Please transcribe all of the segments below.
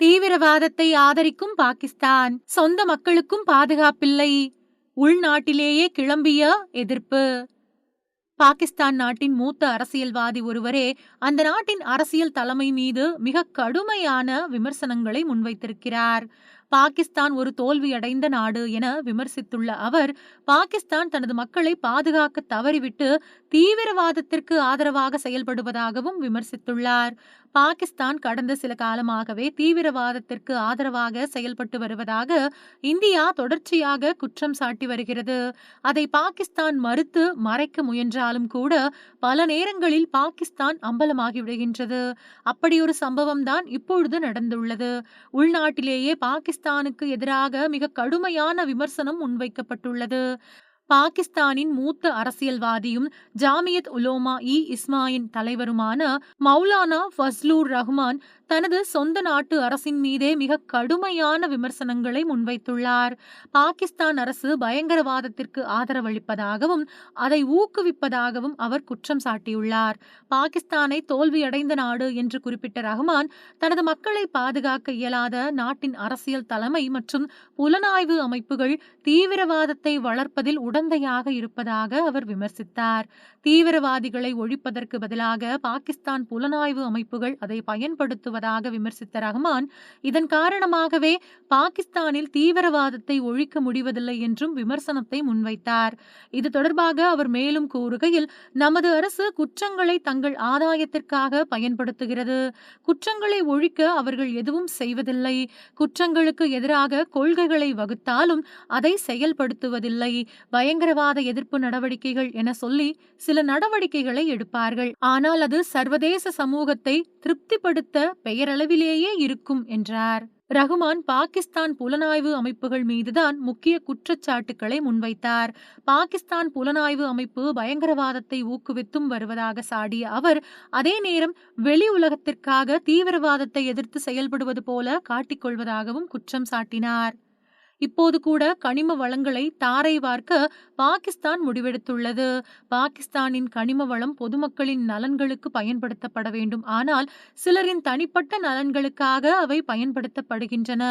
தீவிரவாதத்தை ஆதரிக்கும் பாகிஸ்தான். சொந்த மக்களுக்கும் பாதுகாப்பில்லை. உள்நாட்டிலேயே கிளம்பிய எதிர்ப்பு. பாகிஸ்தான் நாட்டின் மூத்த அரசியல்வாதி ஒருவரே அந்த நாட்டின் அரசியல் தலைமை மீது மிக கடுமையான விமர்சனங்களை முன்வைத்திருக்கிறார். பாகிஸ்தான் ஒரு தோல்வியடைந்த நாடு என விமர்சித்துள்ள அவர் பாகிஸ்தான் தனது மக்களை பாதுகாக்க தவறிவிட்டு தீவிரவாதத்திற்கு ஆதரவாக செயல்படுவதாகவும் விமர்சித்துள்ளார். பாகிஸ்தான் கடந்த சில காலமாகவே தீவிரவாதத்திற்கு ஆதரவாக செயல்பட்டு வருவதாக இந்தியா தொடர்ச்சியாக குற்றம் சாட்டி வருகிறது. அதை பாகிஸ்தான் மறுத்து மறைக்க முயன்றாலும் கூட பல நேரங்களில் பாகிஸ்தான் அம்பலமாகி விடுகின்றது. அப்படி ஒரு சம்பவம் தான் இப்பொழுது நடந்துள்ளது. உள்நாட்டிலேயே பாகிஸ்தானுக்கு எதிராக மிக கடுமையான விமர்சனம் முன்வைக்கப்பட்டுள்ளது. பாகிஸ்தானின் மூத்த அரசியல்வாதியும் ஜாமியத் உலோமா இ இஸ்மாயின் தலைவருமான மௌலானா ஃபஸ்லூர் ரஹ்மான் தனது சொந்த நாட்டு அரசின் மீதே மிக கடுமையான விமர்சனங்களை முன்வைத்துள்ளார். பாகிஸ்தான் அரசு பயங்கரவாதத்திற்கு ஆதரவளிப்பதாகவும் அதை ஊக்குவிப்பதாகவும் அவர் குற்றம் சாட்டியுள்ளார். பாகிஸ்தானை தோல்வியடைந்த நாடு என்று குறிப்பிட்ட ரஹ்மான் தனது மக்களை பாதுகாக்க இயலாத நாட்டின் அரசியல் தலைமை மற்றும் புலனாய்வு அமைப்புகள் தீவிரவாதத்தை வளர்ப்பதில் உடந்தையாக இருப்பதாக அவர் விமர்சித்தார். தீவிரவாதிகளை ஒழிப்பதற்கு பதிலாக பாகிஸ்தான் புலனாய்வு அமைப்புகள் அதை பயன்படுத்துவதாக விமர்சித்த ரஹ்மான் இதன் காரணமாகவே பாகிஸ்தானில் தீவிரவாதத்தை ஒழிக்க முடிவதில்லை என்றும் விமர்சனத்தை முன்வைத்தார். இது தொடர்பாக அவர் மேலும் கூறுகையில் நமது அரசு குற்றங்களை தங்கள் ஆதாயத்திற்காக பயன்படுத்துகிறது. குற்றங்களை ஒழிக்க அவர்கள் எதுவும் செய்வதில்லை. குற்றங்களுக்கு எதிராக கொள்கைகளை வகுத்தாலும் அதை செயல்படுத்துவதில்லை. பயங்கரவாத எதிர்ப்பு நடவடிக்கைகள் என சொல்லி சில நடவடிக்கைகளை எடுப்பார்கள். ஆனால் அது சர்வதேச சமூகத்தை திருப்திப்படுத்த பெயரளவிலேயே இருக்கும் என்றார். ரகுமான் பாகிஸ்தான் புலனாய்வு அமைப்புகள் மீதுதான் முக்கிய குற்றச்சாட்டுக்களை முன்வைத்தார். பாகிஸ்தான் புலனாய்வு அமைப்பு பயங்கரவாதத்தை ஊக்குவித்தும் வருவதாக சாடிய அவர் அதே நேரம் வெளி உலகத்திற்காக தீவிரவாதத்தை எதிர்த்து செயல்படுவது போல காட்டிக்கொள்வதாகவும் குற்றம் சாட்டினார். இப்போது கூட கனிம வளங்களை தாரை வார்க்க பாகிஸ்தான் முடிவெடுத்துள்ளது. பாகிஸ்தானின் கனிம வளம் பொதுமக்களின் நலன்களுக்கு பயன்படுத்தப்பட வேண்டும். ஆனால் சிலரின் தனிப்பட்ட நலன்களுக்காக அவை பயன்படுத்தப்படுகின்றன.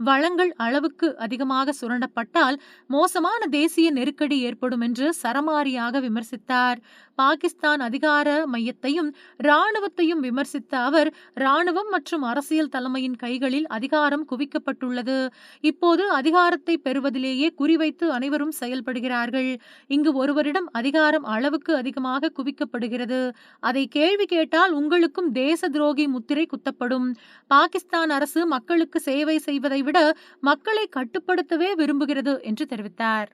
வளங்கள் அளவுக்கு அதிகமாக சுரண்டப்பட்டால் மோசமான தேசிய நெருக்கடி ஏற்படும் என்று சரமாரியாக விமர்சித்தார். பாகிஸ்தான் அதிகார மையத்தையும் இராணுவத்தையும் விமர்சித்த அவர் இராணுவம் மற்றும் அரசியல் தலைமையின் கைகளில் அதிகாரம் குவிக்கப்பட்டுள்ளது. இப்போது அதிக அதிகாரத்தை பெறுவதிலேயே குறிவைத்து அனைவரும் செயல்படுகிறார்கள். இங்கு ஒருவரிடம் அதிகாரம் அளவுக்கு அதிகமாக குவிக்கப்படுகிறது. அதை கேள்வி கேட்டால் உங்களுக்கும் தேச துரோகி முத்திரை குத்தப்படும். பாகிஸ்தான் அரசு மக்களுக்கு சேவை செய்வதை விட மக்களை கட்டுப்படுத்தவே விரும்புகிறது என்று தெரிவித்தார்.